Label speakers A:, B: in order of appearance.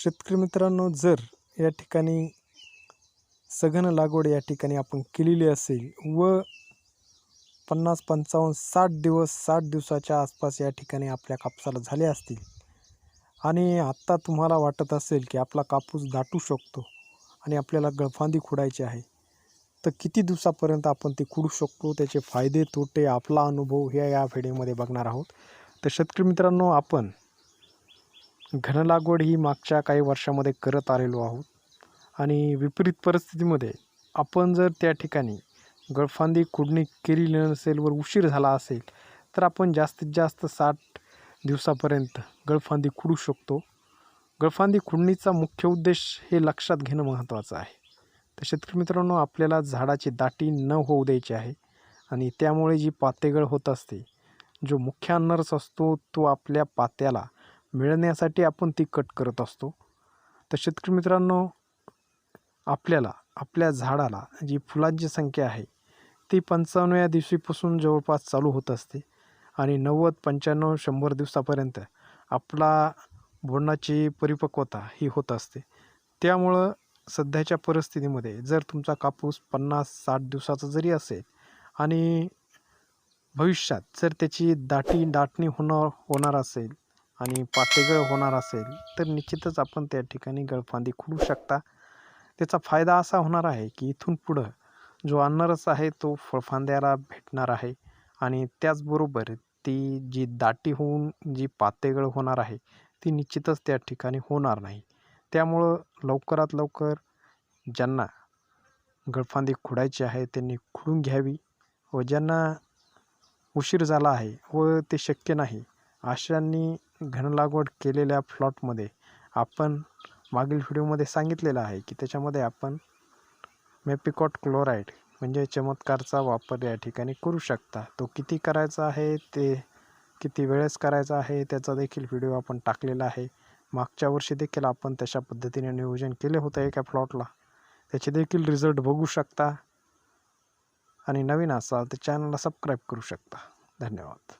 A: शेतकरी मित्रांनो जर या ठिकाणी सघन लागवड या ठिकाणी आपण केलेली असेल व पन्नास पंचावन्न साठ दिवस साठ दिवसाच्या आसपास या ठिकाणी आपल्या कापसाला झाले असतील आणि आत्ता तुम्हाला वाटत असेल की आपला कापूस दाटू शकतो आणि आपल्याला गळफांदी खुडायची आहे तर किती दिवसापर्यंत आपण ते खुडू शकतो? त्याचे फायदे तोटे आपला अनुभव हे या व्हिडिओमध्ये बघणार आहोत. तर शेतकरी मित्रांनो आपण घन लागवड ही मागच्या काही वर्षामध्ये करत आलेलो आहोत. आणि विपरीत परिस्थितीमध्ये आपण जर त्या ठिकाणी गळफांदी खुडणी केलेली नसेल वर उशीर झाला असेल तर आपण जास्तीत जास्त साठ दिवसापर्यंत गळफांदी खुडू शकतो. गळफांदी खुडणीचा मुख्य उद्देश हे लक्षात घेणं महत्त्वाचं आहे. तर शेतकरी मित्रांनो आपल्याला झाडाची दाटी न होऊ द्यायची आहे आणि त्यामुळे जी पातेगळ होत असते जो मुख्य अन्नरस असतो तो आपल्या पात्याला मिळण्यासाठी आपण ती कट करत असतो. तर शेतकरी मित्रांनो आपल्याला आपल्या झाडाला जी फुलांची संख्या आहे ती पंचावन्नव्या दिवशीपासून जवळपास चालू होत असते. आणि नव्वद पंच्याण्णव शंभर दिवसापर्यंत आपला बोंडाची परिपक्वता ही होत असते. त्यामुळं सध्याच्या परिस्थितीमध्ये जर तुमचा कापूस पन्नास साठ दिवसाचा जरी असेल आणि भविष्यात जर त्याची दाटी दाटणी होणार होणार असेल आणि पातेगळ होणार असेल तर निश्चितच आपण त्या ठिकाणी गळफांदी खुडू शकता. त्याचा फायदा असा होणार आहे की इथून पुढं जो अन्नरस आहे तो फळफांद्याला भेटणार आहे. आणि त्याचबरोबर ती जी दाटी होऊन जी पातेगळ होणार आहे ती निश्चितच त्या ठिकाणी होणार नाही. त्यामुळं लवकरात लवकर ज्यांना गळफांदी खुडायची आहे त्यांनी खुडून घ्यावी व ज्यांना उशीर झाला आहे व ते शक्य नाही अशांनी घन लागवड केलेल्या प्लॉटमध्ये आपण मागील व्हिडिओमध्ये सांगितलेलं आहे की त्याच्यामध्ये आपण मेपिकॉट क्लोराईड म्हणजे चमत्कारचा वापर या ठिकाणी करू शकता. तो किती करायचा आहे ते किती वेळेस करायचा आहे त्याचा देखील व्हिडिओ आपण टाकलेला आहे. मागच्या वर्षी देखील आपण तशा पद्धतीने नियोजन केले होतं एका प्लॉटला. त्याचे देखील रिझल्ट बघू शकता. आणि नवीन असाल तर चॅनलला सबस्क्राईब करू शकता. धन्यवाद.